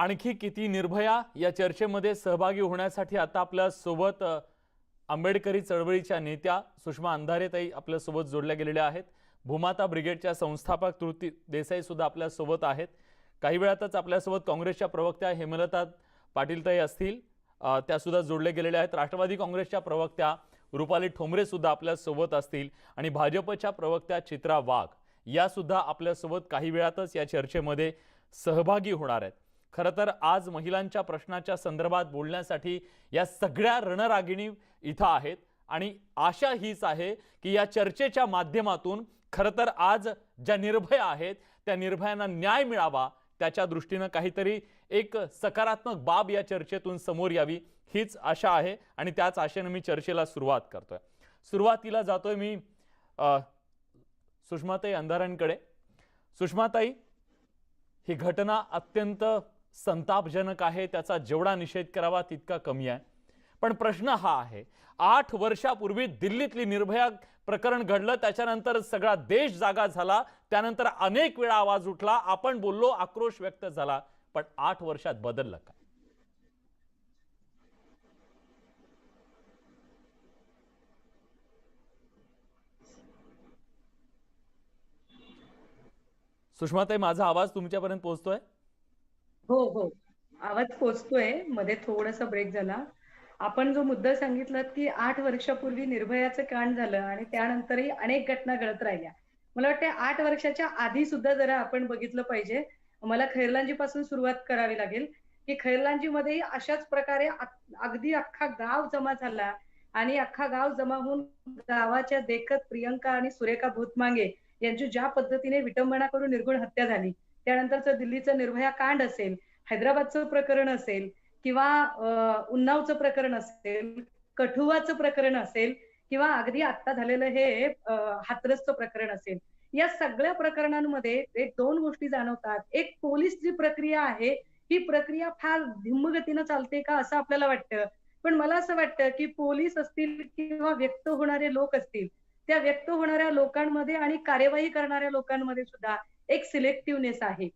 आणखी किती निर्भया या चर्चेमध्ये सहभागी होण्यासाठी आता आपल्यासोबत आंबेडकरी चळवळीच्या नेत्या सुषमा अंधारेताई आपल्यासोबत जोडल्या गेलेल्या आहेत. भूमाता ब्रिगेडच्या संस्थापक तृती देसाई सुद्धा आपल्यासोबत आहेत. काही वेळातच आपल्यासोबत काँग्रेसच्या प्रवक्त्या हेमलता पाटीलताई असतील. त्यासुद्धा त्या सुद्धा जोडल्या गेलेल्या आहेत. राष्ट्रवादी काँग्रेसच्या प्रवक्त्या रुपाली ठोंबरे सुद्धा आपल्यासोबत असतील. आणि भाजपच्या प्रवक्त्या चित्रा वाघ या सुद्धा आपल्यासोबत काही वेळातच या चर्चेमध्ये सहभागी होणार आहेत. खरं तर आज महिलांच्या प्रश्नाच्या संदर्भात बोलण्यासाठी या सगळ्या रणरागिणी इथं आहेत. आणि आशा हीच आहे की या चर्चेच्या माध्यमातून खरं तर आज ज्या निर्भया आहेत त्या निर्भयांना न्याय मिळावा त्याच्या दृष्टीनं काहीतरी एक सकारात्मक बाब या चर्चेतून समोर यावी हीच आशा आहे. आणि त्याच आशेनं मी चर्चेला सुरुवात करतोय. सुरुवातीला जातोय मी सुषमाताई अंधारांकडे. सुषमाताई ही घटना अत्यंत संतापजनक आहे त्याचा जेवढा निषेध करावा तितका कमी आहे. पण प्रश्न हा आहे आठ वर्षापूर्वी दिल्लीतली निर्भया प्रकरण घडलं त्याच्यानंतर सगळा देश जागा झाला त्यानंतर अनेक वेळा आवाज उठला आपण बोललो आक्रोश व्यक्त झाला पण आठ वर्षात बदललं का सुषमाताई माझा आवाज तुमच्यापर्यंत पोहोचतोय? हो हो. आवाज पोचतोय. मध्ये थोडासा ब्रेक झाला. आपण जो मुद्दा सांगितलात की आठ वर्षापूर्वी निर्भयाचं कांड झालं आणि त्यानंतरही अनेक घटना घडत राहिल्या. मला वाटते आठ वर्षाच्या आधी सुद्धा जरा आपण बघितलं पाहिजे. मला खैरलांजी पासून सुरुवात करावी लागेल की खैरलांजी मध्येही अशाच प्रकारे अगदी अख्खा गाव जमा झाला आणि अख्खा गाव जमा होऊन गावाच्या देखत प्रियंका आणि सुरेखा भूतमांगे यांची ज्या पद्धतीने विटंबना करून निर्गुण हत्या झाली त्यानंतरचं दिल्लीचं निर्भया कांड असेल हैदराबादचं प्रकरण असेल किंवा उन्नावचं प्रकरण असेल कठुवाचं प्रकरण असेल किंवा अगदी आता झालेलं हे हातरसचं प्रकरण असेल या सगळ्या प्रकरणांमध्ये एक दोन गोष्टी जाणवतात. एक पोलीस जी प्रक्रिया आहे ही प्रक्रिया फार धिम्मगतीनं चालते का असं आपल्याला वाटतं. पण मला असं वाटतं की पोलीस असतील किंवा व्यक्त होणारे लोक असतील त्या व्यक्त होणाऱ्या लोकांमध्ये आणि कार्यवाही करणाऱ्या लोकांमध्ये सुद्धा एक सिलेक्टिव्हनेस आहे.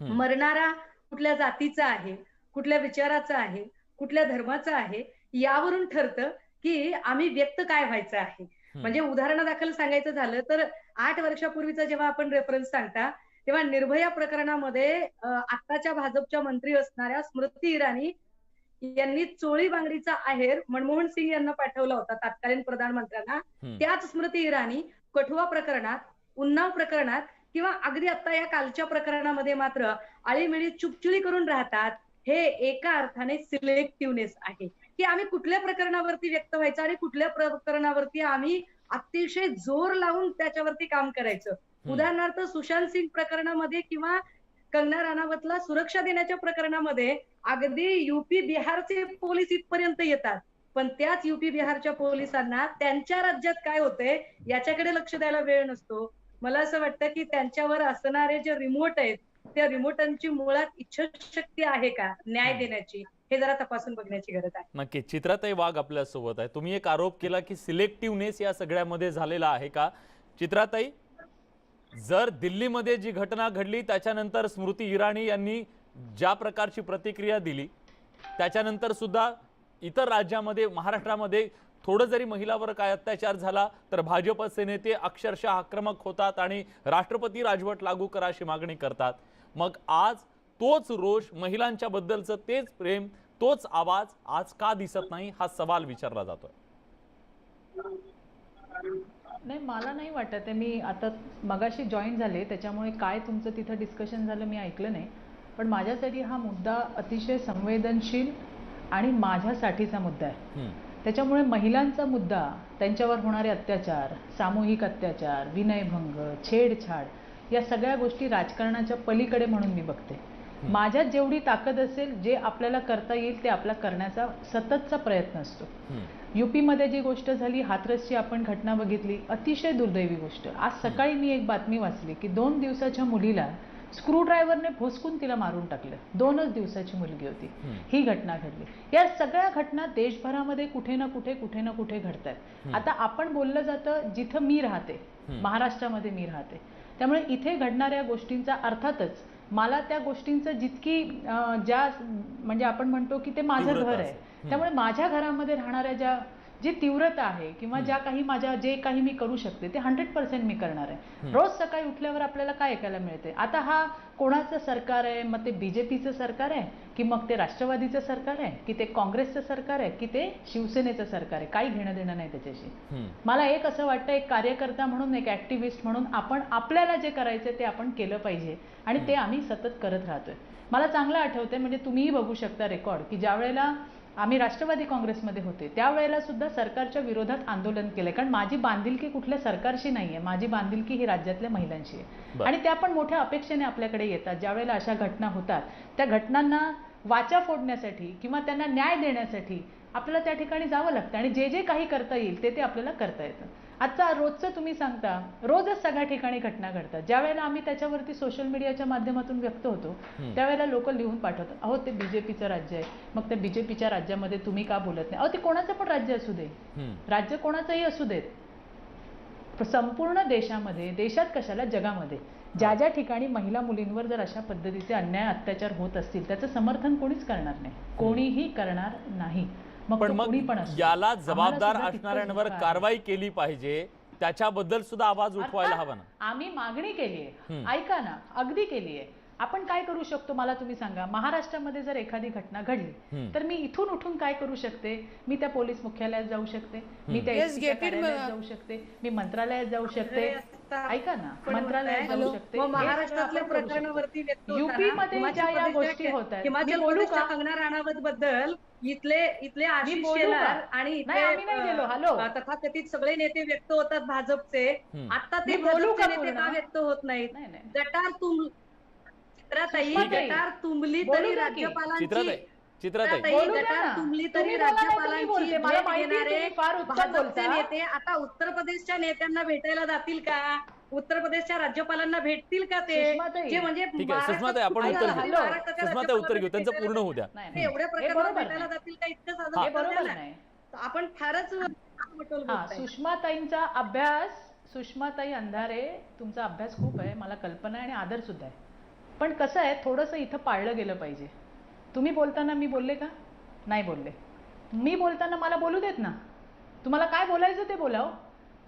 मरणारा कुठल्या जातीचा आहे कुठल्या विचाराचा आहे कुठल्या धर्माचा आहे यावरून ठरतं की आम्ही व्यक्त काय व्हायचं आहे म्हणजे उदाहरणादाखल सांगायचं झालं तर आठ वर्षापूर्वीचा जेव्हा आपण रेफरन्स सांगता तेव्हा निर्भया प्रकरणामध्ये आत्ताच्या भाजपच्या मंत्री असणाऱ्या स्मृती इराणी यांनी चोळी बांगडीचा आहेर मनमोहन सिंग यांना पाठवला होता तत्कालीन प्रधानमंत्र्यांना. त्याच स्मृती इराणी कठुआ प्रकरणात उन्नाव प्रकरणात किंवा अगदी आता या कालच्या प्रकरणामध्ये मात्र आळीमिळी चुपचुळी करून राहतात हे एका अर्थाने सिलेक्टिव्हनेस आहे. की आम्ही कुठल्या प्रकरणावरती व्यक्त व्हायचं आणि कुठल्या प्रकरणावरती आम्ही अतिशय जोर लावून त्याच्यावरती काम करायचं. उदाहरणार्थ सुशांत सिंग प्रकरणामध्ये किंवा कंगना राणावतला सुरक्षा देण्याच्या प्रकरणामध्ये अगदी युपी बिहारचे पोलीस इथपर्यंत येतात. पण त्याच युपी बिहारच्या पोलिसांना त्यांच्या राज्यात काय होतंय याच्याकडे लक्ष द्यायला वेळ नसतो. मला असं वाटतं की त्यांच्यावर असणारे जे रिमोट आहेत त्या रिमोटांची मुळात इच्छाशक्ती आहे का? न्याय देण्याची. हे जरा तपासून बघण्याची गरज आहे. नक्की चित्राताई वाघ आपल्यासोबत आहे. तुम्ही एक आरोप केला की सिलेक्टिव्हनेस या सगळ्यामध्ये झालेला आहे का? चित्राताई जर दिल्लीमध्ये जी घटना घडली त्याच्यानंतर स्मृती इराणी यांनी ज्या प्रकारची प्रतिक्रिया दिली त्याच्यानंतर सुद्धा इतर राज्यामध्ये महाराष्ट्रामध्ये थोडं जरी महिलावर काय अत्याचार झाला तर भाजपचे नेते अक्षरशः आक्रमक होतात आणि राष्ट्रपती राजवट लागू करा अशी मागणी करतात. मग आज तोच रोष महिलांच्या बद्दलचं तेच प्रेम तोच आवाज आज का दिसत नाही हा सवाल विचारला जातोय. नाही मला नाही वाटत आहे. मी आता मगाशी जॉईन झाले त्याच्यामुळे काय तुमचं तिथं डिस्कशन झालं मी ऐकलं नाही. पण माझ्यासाठी हा मुद्दा अतिशय संवेदनशील आणि माझ्यासाठीचा मुद्दा आहे. त्याच्यामुळे महिलांचा मुद्दा त्यांच्यावर होणारे अत्याचार सामूहिक अत्याचार विनयभंग छेडछाड या सगळ्या गोष्टी राजकारणाच्या पलीकडे म्हणून मी बघते. माझ्यात जेवढी ताकद असेल जे आपल्याला करता येईल ते आपला करण्याचा सततचा प्रयत्न असतो. युपीमध्ये जी गोष्ट झाली हाथरसची आपण घटना बघितली अतिशय दुर्दैवी गोष्ट. आज सकाळी मी एक बातमी वाचली की दोन दिवसाच्या मुलीला स्क्रूड्रायव्हरने भोसकून तिला मारून टाकलं. दोनच दिवसाची मुलगी होती. ही घटना घडली. या सगळ्या घटना देशभरामध्ये कुठे ना कुठे कुठे ना कुठे घडत आहेत आता आपण बोललं जातं जिथं मी राहते. महाराष्ट्रामध्ये मी राहते. त्यामुळे इथे घडणाऱ्या गोष्टींचा अर्थातच मला त्या गोष्टींचं जितकी ज्या म्हणजे आपण म्हणतो की ते माझं घर आहे. त्यामुळे माझ्या घरामध्ये राहणाऱ्या ज्या जी तीव्रता आहे किंवा ज्या काही माझ्या जे काही मी करू शकते ते हंड्रेड पर्सेंट मी करणार आहे. रोज सकाळी उठल्यावर आपल्याला काय ऐकायला मिळते? आता हा कोणाचं सरकार आहे? मग ते बीजेपीचं सरकार आहे? की मग ते राष्ट्रवादीचं सरकार आहे? की ते काँग्रेसचं सरकार आहे? की ते शिवसेनेचं सरकार आहे? काही घेणं देणं नाही त्याच्याशी. मला एक असं वाटतं एक कार्यकर्ता म्हणून एक ऍक्टिव्हिस्ट म्हणून आपण आपल्याला जे करायचं ते आपण केलं पाहिजे आणि ते आम्ही सतत करत राहतोय. मला चांगलं आठवतंय म्हणजे तुम्हीही बघू शकता रेकॉर्ड की ज्या वेळेला आम्ही राष्ट्रवादी काँग्रेसमध्ये होते. त्यावेळेला सुद्धा सरकारच्या विरोधात आंदोलन केलंय कारण माझी बांधिलकी कुठल्या सरकारशी नाहीये. माझी बांधिलकी ही राज्यातल्या महिलांशी आहे. आणि त्या पण मोठ्या अपेक्षेने आपल्याकडे येतात. ज्या वेळेला अशा घटना होतात त्या घटनांना वाचा फोडण्यासाठी किंवा त्यांना न्याय देण्यासाठी आपल्याला त्या ठिकाणी जावं लागतं. आणि जे जे काही करता येईल ते ते आपल्याला करता येतं. आजचा रोजचं तुम्ही सांगता रोजच सगळ्या ठिकाणी घटना घडतात. ज्या वेळेला आम्ही त्याच्यावरती सोशल मीडियाच्या माध्यमातून व्यक्त होतो त्यावेळेला लोक लिहून पाठवतात अहो ते बीजेपीचं राज्य आहे. मग त्या बीजेपीच्या राज्यामध्ये तुम्ही का बोलत नाही? अहो ते कोणाचं पण राज्य असू दे. राज्य कोणाचंही असू देत. संपूर्ण देशामध्ये देशात कशाला? जगामध्ये. ज्या ज्या ठिकाणी महिला मुलींवर जर अशा पद्धतीचे अन्याय अत्याचार होत असतील त्याचं समर्थन कोणीच करणार नाही. कोणीही करणार नाही. पण मग. याला जबाबदार असणाऱ्यांवर. कारवाई केली पाहिजे त्याच्याबद्दल सुद्धा आवाज उठवायला हवा ना आम्ही मागणी केली आहे. ऐका ना अगदी केली आहे आपण काय करू शकतो मला तुम्ही सांगा महाराष्ट्रामध्ये जर एखादी घटना घडली. तर मी इथून उठून काय करू शकते मी त्या पोलीस मुख्यालयात जाऊ शकते मी त्या. जाऊ शकते मी मंत्रालयात जाऊ शकते ऐका ना मंत्रालयात. जाऊ शकते महाराष्ट्रातल्या. प्रकरणावरती होताना मध्ये ज्या या गोष्टी होत आहेत, बोलू का? कंगना राणावत बद्दल इथले इथले आशिष का? शेलार आणि तथाकथित सगळे नेते व्यक्त होतात भाजपचे. आता ते बोलू का नेते? का व्यक्त होत नाहीत नाही नाही गटार तुम चित्राताई सुषमाताई, गटार तुंबली बोलू तरी. राज्यपालांची चित्राताई गटार. तुंबली तरी राज्यपालांची भेट घेणारे भाजपचे. नेते आता उत्तर प्रदेशच्या नेत्यांना भेटायला जातील का? उत्तर प्रदेशच्या राज्यपालांना भेटतील का ते. जे म्हणजे आपण उत्तर? घेऊ. महाराष्ट्राच्या सुषमाताई उत्तर घेऊ. राज्यपालांना त्यांचं पूर्ण होऊ द्या. एवढ्या हे बरोबर भेटायला. जातील का? इतकं साधं आपण फारच हा. सुषमाताईंचा अभ्यास सुषमाताई अंधारे तुमचा अभ्यास खूप आहे. मला कल्पना आहे आणि आदर सुद्धा आहे. पण कसं आहे थोडंसं इथं पाळलं गेलं पाहिजे. तुम्ही बोलताना मी बोलले का? नाही बोलले. मी बोलताना मला बोलू देत ना. तुम्हाला काय बोलायचं ते बोलाव.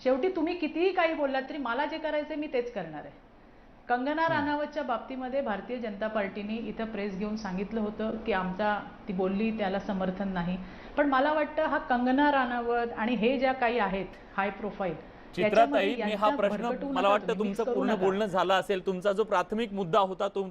शेवटी तुम्ही कितीही काही बोललात तरी मला जे करायचं मी तेच करणार आहे. कंगना राणावतच्या बाबतीमध्ये भारतीय जनता पार्टीने इथं प्रेस घेऊन सांगितलं होतं की आमचा ती बोलली त्याला समर्थन नाही. पण मला वाटतं हा कंगना राणावत आणि हे ज्या काही आहेत हाय प्रोफाईल चित्राताई मी हा प्रश्न मला वाटतं तुमचं पूर्ण बोलणं झालं असेल तुमचा जो प्राथमिक मुद्दा होता तो